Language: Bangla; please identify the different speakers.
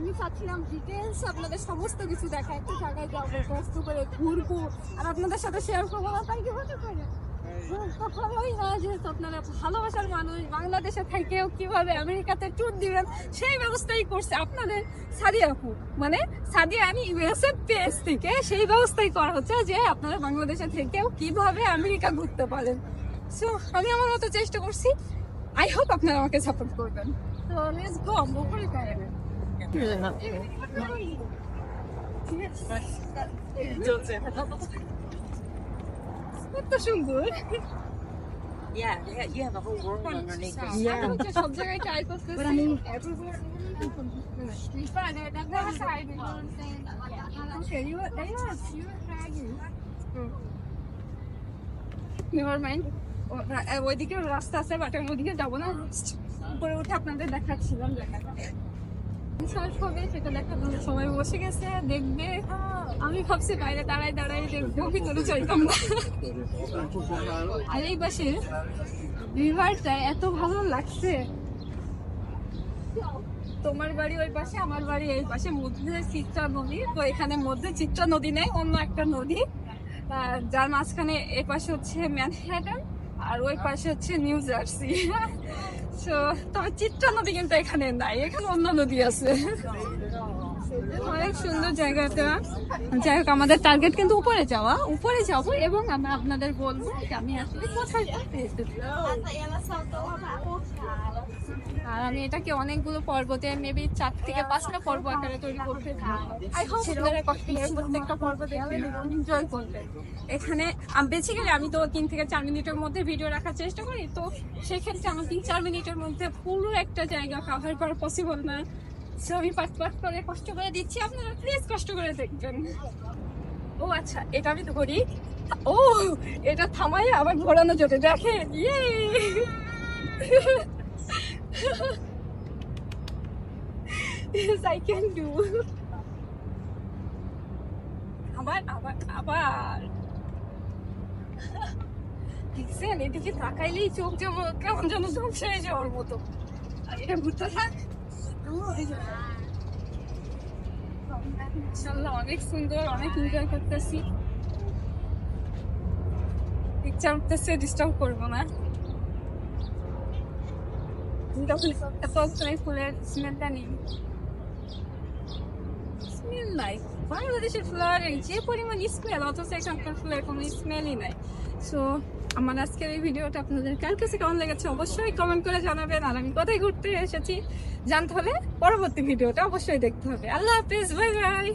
Speaker 1: আমি চাচ্ছিলাম ডিটেলস আপনাদের সমস্ত কিছু দেখা একটু জায়গায় যাব কষ্ট করে ঘুরবো। আর আপনাদের সাথে শেয়ার করব তাই কি হতে পারে? যেহেতু আপনারা ভালোবাসার মানুষ, বাংলাদেশে থেকেও কীভাবে আমেরিকাতে ট্যুর সেই ব্যবস্থাই করছে আপনাদের সাদিয়া মানে সাদিয়া, আমি থেকে সেই ব্যবস্থাই করা হচ্ছে যে আপনারা থেকেও কীভাবে আমেরিকা ঘুরতে পারেন। সো আমি আমার মতো চেষ্টা করছি। আই হোপ আপনারা আমাকে সাপোর্ট করবেন। কত সুন্দর
Speaker 2: Yeah, yeah, you have a whole world underneath this.
Speaker 1: হচ্ছে সব জায়গায় ট্রাই করতেছি
Speaker 3: But I mean-
Speaker 1: everywhere we find it I've never tried it you know what I'm saying okay you were yes you were dragging never mind ওইদিকে রাস্তা আছে বাট আমি ওইদিকে যাব না উপরে উঠে আপনাদের দেখাচ্ছিলাম জায়গাটা সেটা বসে গেছে, দেখবে। আমি ভাবছি বাইরে না। আর এই পাশে রিভারটা এত ভালো লাগছে। তোমার বাড়ি ওই পাশে, আমার বাড়ি এই পাশে, মধ্যে চিত্রা নদী। তো এখানে মধ্যে চিত্রা নদী নেই, অন্য একটা নদী। যার মাঝখানে এ পাশে হচ্ছে ম্যানহাটন আর ওই পাশে হচ্ছে নিউ জার্সি। তো তবে চিত্রা নদী কিন্তু এখানে নাই এখানে অন্য নদী আছে। অনেক সুন্দর জায়গাটা। যাই হোক আমাদের টার্গেট কিন্তু উপরে যাওয়া উপরে যাব এবং আমরা আপনাদের বলব যে আমি আসলে কোথায় ঘুরতে এসেছি। আর আমি এটাকে অনেকগুলো পর্বতে মেবি চার থেকে পাঁচটা পর্ব আকারে তৈরি করতে আই হোপ আপনারা কষ্ট প্রত্যেকটা পর্ব দেখবেন এবং এনজয় করবেন। এখানে বেসিক্যালি আমি তো তিন থেকে চার মিনিটের মধ্যে ভিডিও রাখার চেষ্টা করি তো সেক্ষেত্রে আমার তিন চার মিনিটের মধ্যে পুরো একটা জায়গা কাভার করা পসিবল না। সো আমি পাট পাট করে কষ্ট করে দিচ্ছি আপনারা প্লিজ কষ্ট করে দেখবেন। ও আচ্ছা এটা আমি তো করি। ও এটা থামাই আবার ঘোরানো যেতে দেখেন ইয়ে Yes, I can do. আবার আবার আবার। দেখছেন এদিকে তাকাইলেই চোখ যেমন কেমন যেন ধ্বংস হয়ে যাওয়ার মতো। এটা ঘুরতে থাক পিকচার উঠতেছে ডিস্টার্ব করব না। যখন এত ফুলের স্মেলটা নেই। স্মেল নাই। বাংলাদেশের ফ্লাওয়ারের যে পরিমাণ স্মেল অথচ এখানকার ফুলের কোনো স্মেলই নাই। সো আমার আজকের এই ভিডিওটা আপনাদের কার কাছে কেমন লেগেছে অবশ্যই কমেন্ট করে জানাবেন। আর আমি কোথায় ঘুরতে এসেছি জানতে হলে পরবর্তী ভিডিওটা অবশ্যই দেখতে হবে। আল্লাহ হাফেজ বাই বাই